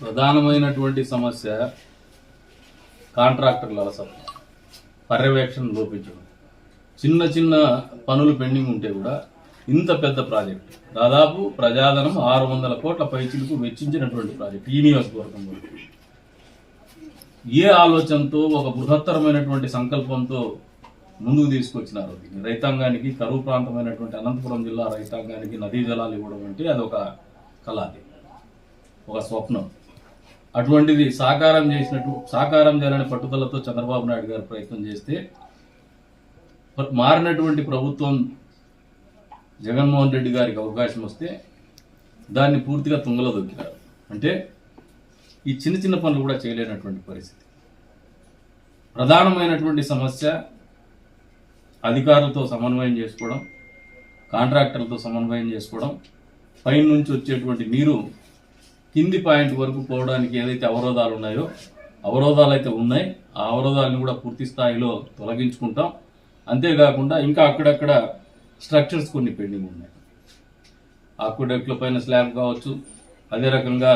ప్రధానమైనటువంటి సమస్య కాంట్రాక్టర్ల అలసత్వం పర్యవేక్షణ లోపించడం. చిన్న చిన్న పనులు పెండింగ్ ఉంటే కూడా ఇంత పెద్ద ప్రాజెక్ట్. దాదాపు ప్రజాధనం ఆరు వందల కోట్ల పైచిలకు వెచ్చించినటువంటి ప్రాజెక్ట్ ఈ నియోజకవర్గంలో ఏ ఆలోచనతో ఒక బృహత్తరమైనటువంటి సంకల్పంతో ముందుకు తీసుకొచ్చినారు దీన్ని. రైతాంగానికి కరువు ప్రాంతమైనటువంటి అనంతపురం జిల్లా రైతాంగానికి నదీ జలాలు ఇవ్వడం అంటే అదొక కళ అది. ఒక స్వప్నం. అటువంటిది సాకారం చేసినట్టు సాకారం చేయాలని పట్టుదలతో చంద్రబాబు నాయుడు గారు ప్రయత్నం చేస్తే మారినటువంటి ప్రభుత్వం జగన్మోహన్ రెడ్డి గారికి అవకాశం వస్తే దాన్ని పూర్తిగా తుంగలో దొక్కినారు. అంటే ఈ చిన్న చిన్న పనులు కూడా చేయలేనటువంటి పరిస్థితి. ప్రధానమైనటువంటి సమస్య అధికారులతో సమన్వయం చేసుకోవడం కాంట్రాక్టర్లతో సమన్వయం చేసుకోవడం పైన నుంచి వచ్చేటువంటి నీరు కింది పాయింట్ వరకు పోవడానికి ఏదైతే అవరోధాలు ఉన్నాయో అవరోధాలు అయితే ఉన్నాయి. ఆ అవరోధాలను కూడా పూర్తి స్థాయిలో తొలగించుకుంటాం. అంతేకాకుండా ఇంకా అక్కడక్కడ స్ట్రక్చర్స్ కొన్ని పెండింగ్ ఉన్నాయి. ఆక్వడక్ట్ల పైన స్లాబ్ కావచ్చు అదే రకంగా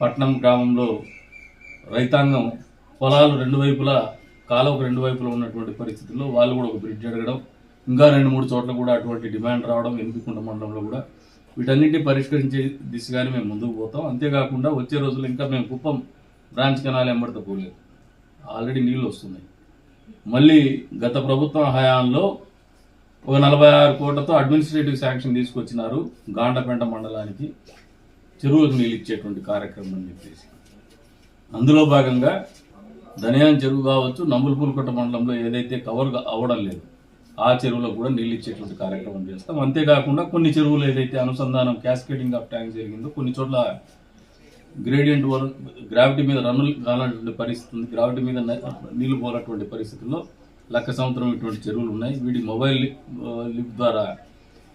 పట్నం గ్రామంలో రైతాంగం పొలాలు రెండు వైపులా కాలువకు రెండు వైపులా ఉన్నటువంటి పరిస్థితుల్లో వాళ్ళు కూడా ఒక బ్రిడ్జ్ అడగడం ఇంకా రెండు మూడు చోట్ల కూడా అటువంటి డిమాండ్ రావడం ఎనిమికుంట మండలంలో కూడా వీటన్నింటినీ పరిష్కరించే దిశగానే మేము ముందుకు పోతాం. అంతేకాకుండా వచ్చే రోజులు ఇంకా మేము కుప్పం బ్రాంచ్ కెనాల్ ఎంబడితే పోలేదు. ఆల్రెడీ నీళ్ళు వస్తున్నాయి. మళ్ళీ గత ప్రభుత్వం హయాంలో ఒక నలభై ఆరు కోట్లతో అడ్మినిస్ట్రేటివ్ శాంక్షన్ తీసుకొచ్చినారు గాండపేంట మండలానికి. చెరువులకు నీళ్ళు ఇచ్చేటువంటి కార్యక్రమం అని చెప్పేసి. అందులో భాగంగా ధనియాన్ చెరువు కావచ్చు నంబులపూలకొట్ట మండలంలో ఏదైతే కవర్ అవ్వడం లేదు ఆ చెరువులకు కూడా నీళ్ళు ఇచ్చేటువంటి కార్యక్రమం చేస్తాం. అంతేకాకుండా కొన్ని చెరువులు ఏదైతే అనుసంధానం క్యాస్కేటింగ్ ఆఫ్ ట్యాంక్ జరిగిందో కొన్ని చోట్ల గ్రేడియంట్ గ్రావిటీ మీద రన్నులు కానటువంటి పరిస్థితి ఉంది గ్రావిటీ మీద నీళ్ళు నీళ్ళు పరిస్థితుల్లో లక్క సంవత్సరం ఇటువంటి చెరువులు ఉన్నాయి. వీటి మొబైల్ లిఫ్ట్ లిఫ్ట్ ద్వారా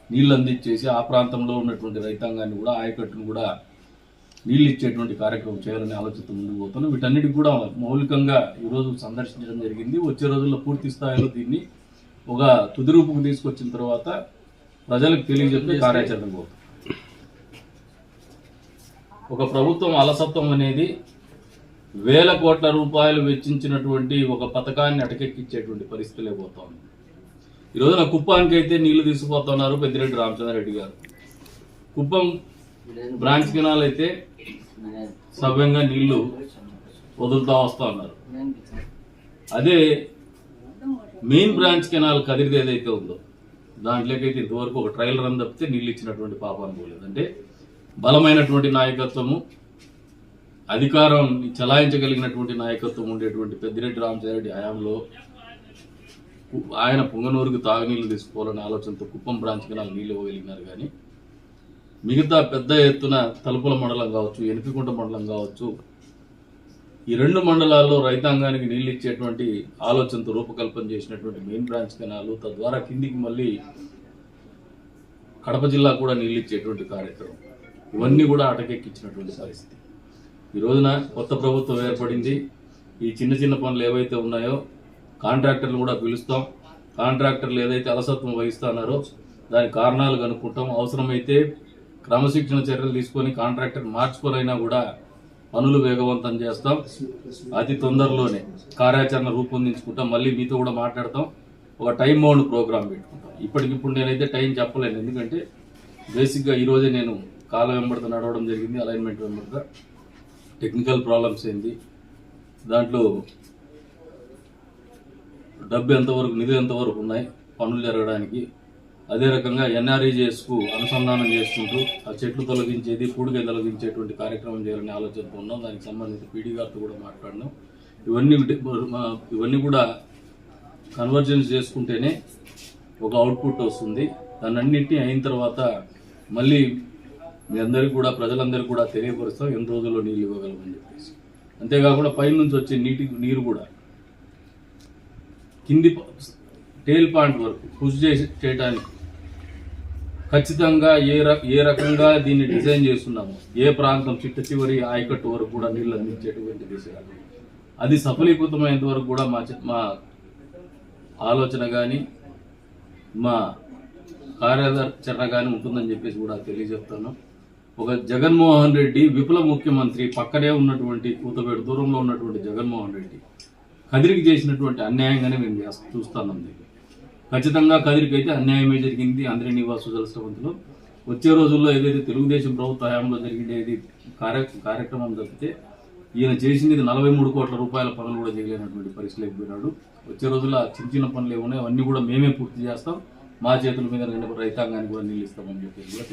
నీళ్ళు అందించేసి ఆ ప్రాంతంలో ఉన్నటువంటి రైతాంగాన్ని కూడా ఆయకట్టును కూడా నీళ్ళు ఇచ్చేటువంటి కార్యక్రమం చేయాలని ఆలోచనతో ముందుకు పోతున్నాం. వీటన్నిటికి కూడా మౌలికంగా ఈరోజు సందర్శించడం జరిగింది. వచ్చే రోజుల్లో పూర్తి స్థాయిలో దీన్ని ఒక తుది రూపుకు తీసుకొచ్చిన తర్వాత ప్రజలకు తెలియజెప్పే కార్యాచరణ పోతాం ఒక ప్రభుత్వం అలసత్వం అనేది వేల కోట్ల రూపాయలు వెచ్చించినటువంటి ఒక పథకాన్ని అటకెక్కించేటువంటి పరిస్థితులే పోతా ఉంది. ఈ రోజున కుప్పానికి అయితే నీళ్ళు తీసుకుపోతున్నారు పెద్దిరెడ్డి రామచంద్రరెడ్డి గారు. కుప్పం బ్రాంచ్ కెనాల్ అయితే సవ్యంగా నీళ్ళు వదులుతా వస్తూ ఉన్నారు. అదే మెయిన్ బ్రాంచ్ కెనాల్ కదిరిది ఏదైతే ఉందో దాంట్లోకైతే ఇంతవరకు ఒక ట్రయల్ రన్ తప్పితే నీళ్ళు ఇచ్చినటువంటి పాప పోలేదు. అంటే బలమైనటువంటి నాయకత్వము అధికారం చలాయించగలిగినటువంటి నాయకత్వం ఉండేటువంటి పెద్దిరెడ్డి రామచంద్రరెడ్డి హయాంలో ఆయన పొంగనూరుకు తాగునీళ్ళు తీసుకోవాలనే ఆలోచనతో కుప్పం బ్రాంచ్ కెనాల్ నీళ్ళు ఇవ్వగలిగినారు కానీ మిగతా పెద్ద ఎత్తున తలుపుల మండలం కావచ్చు ఎనిపికుంట మండలం కావచ్చు ఈ రెండు మండలాల్లో రైతాంగానికి నీళ్ళు ఇచ్చేటువంటి ఆలోచనతో రూపకల్పన చేసినటువంటి మెయిన్ బ్రాంచ్ కెనాలు తద్వారా కిందికి మళ్ళీ కడప జిల్లా కూడా నీళ్ళు ఇచ్చేటువంటి కార్యక్రమం. ఇవన్నీ కూడా అటకెక్కించినటువంటి పరిస్థితి. ఈ రోజున కొత్త ప్రభుత్వం ఏర్పడింది. ఈ చిన్న చిన్న పనులు ఏవైతే ఉన్నాయో కాంట్రాక్టర్లు కూడా పిలుస్తాం. కాంట్రాక్టర్లు ఏదైతే అలసత్వం వహిస్తున్నారో దాని కారణాలు కనుక్కుంటాం. అవసరమైతే క్రమశిక్షణ చర్యలు తీసుకొని కాంట్రాక్టర్ మార్చుకోరైనా కూడా పనులు వేగవంతం చేస్తాం. అతి తొందరలోనే కార్యాచరణ రూపొందించుకుంటాం. మళ్ళీ మీతో కూడా మాట్లాడతాం. ఒక టైం బౌండ్ ప్రోగ్రామ్ పెట్టుకుంటాం. ఇప్పటికిప్పుడు నేనైతే టైం చెప్పలేను. ఎందుకంటే బేసిక్గా ఈరోజే నేను కాలం వెంబడితో నడవడం జరిగింది అలైన్మెంట్ వెంబడిగా టెక్నికల్ ప్రాబ్లమ్స్ ఏంది? దాంట్లో డబ్బు ఎంతవరకు నిధులు ఎంతవరకు ఉన్నాయి? పనులు జరగడానికి అదే రకంగా ఎన్ఆర్ఈజేఎస్కు అనుసంధానం చేసుకుంటూ ఆ చెట్లు తొలగించేది పూడిక తొలగించేటువంటి కార్యక్రమం చేయాలని ఆలోచనతో ఉన్నాం. దానికి సంబంధించి పీడీ గారితో కూడా మాట్లాడినాం. ఇవన్నీ ఇవన్నీ కూడా కన్వర్జెన్స్ చేసుకుంటేనే ఒక అవుట్పుట్ వస్తుంది. దాన్ని అన్నింటినీ అయిన తర్వాత మళ్ళీ మీ అందరికీ కూడా ప్రజలందరికీ కూడా తెలియపరుస్తాం. ఎన్ని రోజుల్లో నీళ్ళు ఇవ్వగలమని చెప్పేసి. అంతేకాకుండా పైనుంచి వచ్చే నీటి నీరు కూడా కింది టేల్ పాయింట్ వరకు పుష్ చేసి చేయడానికి ఖచ్చితంగా ఏ ర ఏ రకంగా దీన్ని డిజైన్ చేస్తున్నాము ఏ ప్రాంతం చిట్ట చివరి ఆయకట్టు వరకు కూడా నీళ్ళు అందించేటువంటి దిశగా అది. సఫలీకృతమైనంత వరకు కూడా మా మా ఆలోచన కానీ మా కార్యాచరణ కానీ ఉంటుందని చెప్పేసి కూడా తెలియజెప్తాను ఒక జగన్మోహన్ రెడ్డి విపుల ముఖ్యమంత్రి పక్కనే ఉన్నటువంటి కూతవేడు దూరంలో ఉన్నటువంటి జగన్మోహన్ రెడ్డి కదిరికి చేసినటువంటి అన్యాయంగానే మేము చూస్తాను దీన్ని ఖచ్చితంగా కదిరికి అయితే అన్యాయమే జరిగింది. అందరి నివాస సుజలశ్రవంతులు వచ్చే రోజుల్లో ఏదైతే తెలుగుదేశం ప్రభుత్వ హయాంలో జరిగేది కార్య కార్యక్రమం తప్పితే ఈయన చేసింది నలభై మూడు కోట్ల రూపాయల పనులు కూడా చేయలేనటువంటి పరిస్థితిలోకి పోయినాడు వచ్చే రోజుల్లో చిన్న చిన్న పనులు ఏమున్నాయి అవన్నీ కూడా మేమే పూర్తి చేస్తాం. మా చేతుల మీద నిండా రైతాంగానికి కూడా నిలుస్తామని చెప్పేసి కూడా